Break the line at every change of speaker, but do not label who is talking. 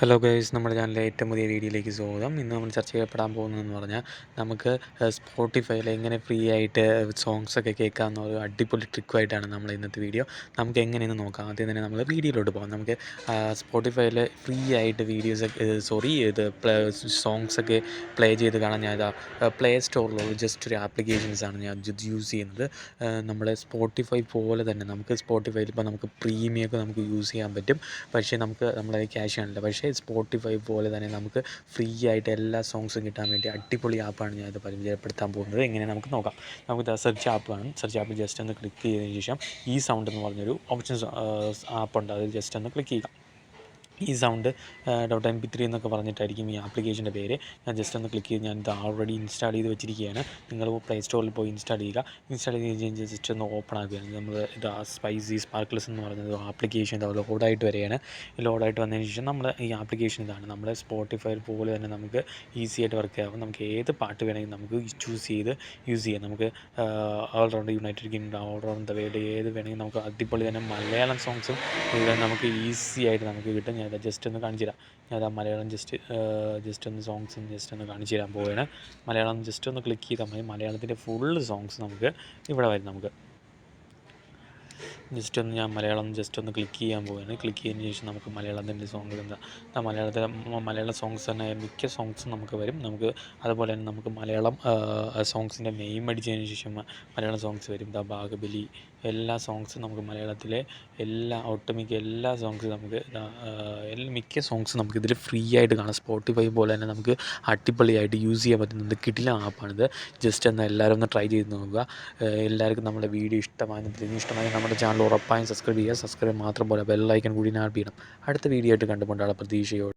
Hello guys നമ്മുടെ ചാനലിലെ ഏറ്റവും പുതിയ വീഡിയോയിലേക്ക് സ്വാഗതം. ഇന്ന് നമ്മൾ ചർച്ച ചെയ്യപ്പെടാൻ പോകുന്നതെന്ന് പറഞ്ഞാൽ നമുക്ക് സ്പോട്ടിഫൈയിൽ എങ്ങനെ ഫ്രീ ആയിട്ട് സോങ്സ് ഒക്കെ കേൾക്കാവുന്ന ഒരു അടിപൊളി ട്രിക്കുമായിട്ടാണ് നമ്മൾ ഇന്നത്തെ വീഡിയോ നമുക്ക് എങ്ങനെയെന്ന് നോക്കാം. ആദ്യം തന്നെ നമ്മൾ വീഡിയോയിലോട്ട് പോകാം നമുക്ക് സ്പോട്ടിഫൈയിൽ ഫ്രീ ആയിട്ട് വീഡിയോസ് സോറി ഇത് സോങ്സ് ഒക്കെ പ്ലേ ചെയ്ത് കാണാൻ ഞാൻ ഇതാ പ്ലേ സ്റ്റോറിലുള്ള ജസ്റ്റ് ഒരു ആപ്ലിക്കേഷൻസ് ആണ് ഞാൻ യൂസ് ചെയ്യുന്നത്. നമ്മുടെ സ്പോട്ടിഫൈ പോലെ തന്നെ നമുക്ക് സ്പോട്ടിഫൈയിൽ ഇപ്പോൾ നമുക്ക് പ്രീമിയം ഒക്കെ നമുക്ക് യൂസ് ചെയ്യാൻ പറ്റും. പക്ഷേ നമുക്ക് നമ്മളത് ക്യാഷ് കാണില്ല പക്ഷേ സ്പോട്ടിഫൈ പോലെ തന്നെ നമുക്ക് ഫ്രീ ആയിട്ട് എല്ലാ സോങ്സും കിട്ടാൻ വേണ്ടി അടിപൊളി ആപ്പാണ് ഞാൻ അത് പരിചയപ്പെടുത്താൻ പോകുന്നത്. എങ്ങനെ നമുക്ക് നോക്കാം. നമുക്ക് സെർച്ച് ആപ്പ് വേണം സെർച്ച് ആപ്പ് ജസ്റ്റ് ഒന്ന് ക്ലിക്ക് ചെയ്തതിന് ശേഷം ഈ സൗണ്ട് എന്ന് പറഞ്ഞൊരു ആപ്പ് ഉണ്ട്. അതിൽ ജസ്റ്റ് ഒന്ന് ക്ലിക്ക് ചെയ്യുക. ഈ sound dot M P three എന്നൊക്കെ പറഞ്ഞിട്ടായിരിക്കും ഈ ആപ്ലിക്കേഷന്റെ പേര്. ഞാൻ ജസ്റ്റ് ഒന്ന് ക്ലിക്ക് ചെയ്ത് ഞാൻ ഇത് ഓൾറെഡി ഇൻസ്റ്റാൾ ചെയ്ത് വെച്ചിരിക്കുകയാണ്. നിങ്ങൾ പ്ലേ സ്റ്റോറിൽ പോയി ഇൻസ്റ്റാൾ ചെയ്യുക. ഇൻസ്റ്റാൾ ചെയ്ത് കഴിഞ്ഞ് ജസ്റ്റ് ഒന്ന് ഓപ്പൺ ആക്കുകയാണ് നമ്മൾ ഇത് സ്പൈസി സ്പാർക്കിൾസ് എന്ന് പറയുന്നത് ആപ്ലിക്കേഷൻ ലോഡായിട്ട് വരികയാണ്. ലോഡായിട്ട് വന്നതിന് ശേഷം നമ്മൾ ഈ ആപ്ലിക്കേഷൻ ഇതാണ്. നമ്മൾ സ്പോട്ടിഫൈ പോലെ തന്നെ നമുക്ക് ഈസി ആയിട്ട് വർക്ക് ചെയ്യാവും നമുക്ക് ഏത് പാട്ട് വേണമെങ്കിലും നമുക്ക് ചൂസ് ചെയ്ത് യൂസ് ചെയ്യാം. നമുക്ക് all round United Kingdom all round the world ഏത് വേണമെങ്കിലും നമുക്ക് അടിപൊളി തന്നെ മലയാളം സോങ്സും ഇവിടെ നമുക്ക് ഈസി ആയിട്ട് നമുക്ക് കിട്ടും. ഞാൻ ജസ്റ്റ് ഒന്ന് കാണിച്ചു തരാം ഞാനത് മലയാളം ജസ്റ്റ് ജസ്റ്റ് ഒന്ന് സോങ്സ് ജസ്റ്റ് ഒന്ന് കാണിച്ചു തരാൻ പോവുകയാണ്. മലയാളം ജസ്റ്റ് ഒന്ന് ക്ലിക്ക് ചെയ്താൽ മതി. മലയാളത്തിന്റെ ഫുൾ സോങ്സ് നമുക്ക് ഇവിടെ വരും നമുക്ക്. ജസ്റ്റ് ഒന്ന് ഞാൻ മലയാളം ജസ്റ്റ് ഒന്ന് ക്ലിക്ക് ചെയ്യാൻ പോവുകയാണ് ക്ലിക്ക് ചെയ്തതിന് ശേഷം നമുക്ക് മലയാളത്തിന്റെ സോങ് എന്താ മലയാളത്തിലെ മലയാള സോങ്സ് തന്നെ മിക്ക സോങ്സും നമുക്ക് വരും. നമുക്ക് അതുപോലെ തന്നെ നമുക്ക് മലയാളം സോങ്സിന്റെ നെയിം അടിച്ചതിന് ശേഷം മലയാളം സോങ്സ് വരും. ദ ബാഹുബലി എല്ലാ സോങ്സും നമുക്ക് മലയാളത്തിലെ എല്ലാ ഒട്ടുമിക്ക എല്ലാ സോങ്സും നമുക്ക് മിക്ക സോങ്സും നമുക്ക് ഇതിൽ ഫ്രീ ആയിട്ട് കാണാം. സ്പോട്ടിഫൈ പോലെ തന്നെ നമുക്ക് അടിപൊളിയായിട്ട് യൂസ് ചെയ്യാൻ പറ്റുന്നത് കിടില ആപ്പാണിത് ജസ്റ്റ് എന്നാൽ എല്ലാവരും ഒന്ന് ട്രൈ ചെയ്ത് നോക്കുക. എല്ലാവർക്കും നമ്മുടെ വീഡിയോ ഇഷ്ടമായെന്ന് ഇഷ്ടമായി നമ്മുടെ ചാനൽ ഉറപ്പായും സബ്സ്ക്രൈബ് ചെയ്യുക. സബ്സ്ക്രൈബ് മാത്രം പോലെ ബെല്ലൈക്കൻ കൂടി നാട്ടിയിടും അടുത്ത വീഡിയോ ആയിട്ട് കണ്ടുകൊണ്ടാണ് പ്രതീക്ഷയോട്.